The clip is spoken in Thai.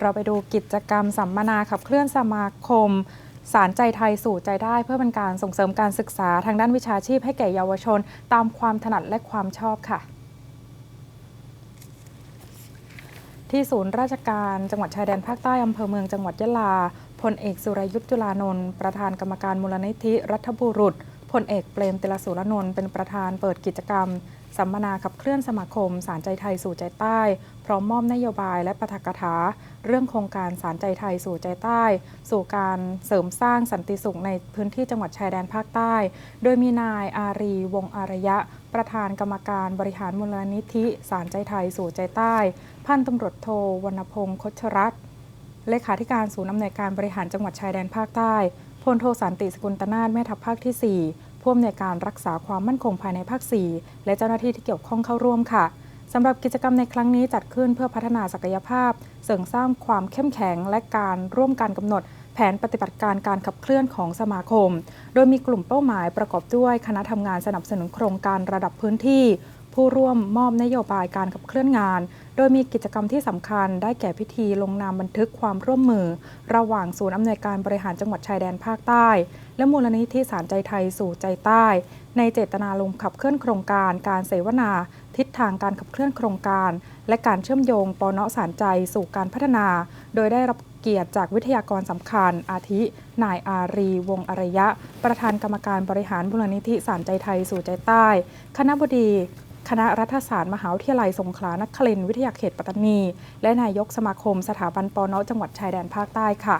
เราไปดูกิจกรรมสัมมนาขับเคลื่อนสมาคม สารใจไทยสู่ใจได้เพื่อเป็นการส่งเสริมการศึกษาทางด้านวิชาชีพให้แก่เยาวชน ตามความถนัดและความชอบค่ะ ที่ศูนย์ราชการจังหวัดชายแดนภาคใต้อำเภอเมืองจังหวัดยะลาพลเอกสุรยุทธ์จุลานนท์ประธานกรรมการมูลนิธิรัฐบุรุษ พลเอกเปรมติลสุรนนท์เป็นประธานเปิดกิจกรรม สัมมนาขับเคลื่อนสมาคม สารใจไทยสู่ใจใต้ พร้อมมอบนโยบายและปาฐกถา เรื่องโครงการสารใจไทยสู่ใจใต้ สู่การเสริมสร้างสันติสุขในพื้นที่จังหวัดชายแดนภาคใต้ โดยมีนายอารี วงอารยะ ประธานกรรมการบริหารมูลนิธิ สารใจไทยสู่ใจใต้ พันตำรวจโทวรรณพงศ์คชรัตน์เลขาธิการศูนย์อำนวยการบริหารจังหวัดชายแดนภาคใต้ พลโทสันติสกุลตนาถแม่ทัพภาคที่ 4 ผู้อำนวยการรักษาความมั่นคงภายในภาค 4 และเจ้าหน้าที่ที่เกี่ยวข้องเข้าร่วมค่ะสำหรับกิจกรรมในครั้งนี้จัดขึ้นเพื่อพัฒนาศักยภาพ เสริมสร้างความเข้มแข็งและการร่วมกันกำหนด แผนปฏิบัติการการขับเคลื่อนของสมาคม โดยมีกลุ่มเป้าหมายประกอบด้วยคณะทำงานสนับสนุนโครงการระดับพื้นที่ ผู้ร่วมมอบนโยบายการขับเคลื่อนงาน โดยมีกิจกรรมที่สำคัญได้แก่พิธีลงนามบันทึกความร่วมมือ ระหว่างศูนย์อำนวยการบริหารจังหวัดชายแดนภาคใต้ และมูลนิธิสารใจไทยสู่ใจใต้ ในเจตนาลงขับเคลื่อนโครงการการเสวนา ทิศทางการขับเคลื่อนโครงการ และการเชื่อมโยงปนสารใจสู่การพัฒนา โดยได้รับเกียรติจากวิทยากรสำคัญ อาทิ นายอารี วงอารยะ ประธานกรรมการบริหารมูลนิธิสารใจไทยสู่ใจใต้ คณะบดี คณะรัฐศาสตร์มหาวิทยาลัยสงขลานครินทร์วิทยาเขตปัตตานี และนายกสมาคมสถาบันปอนอจังหวัดชายแดนภาคใต้ค่ะ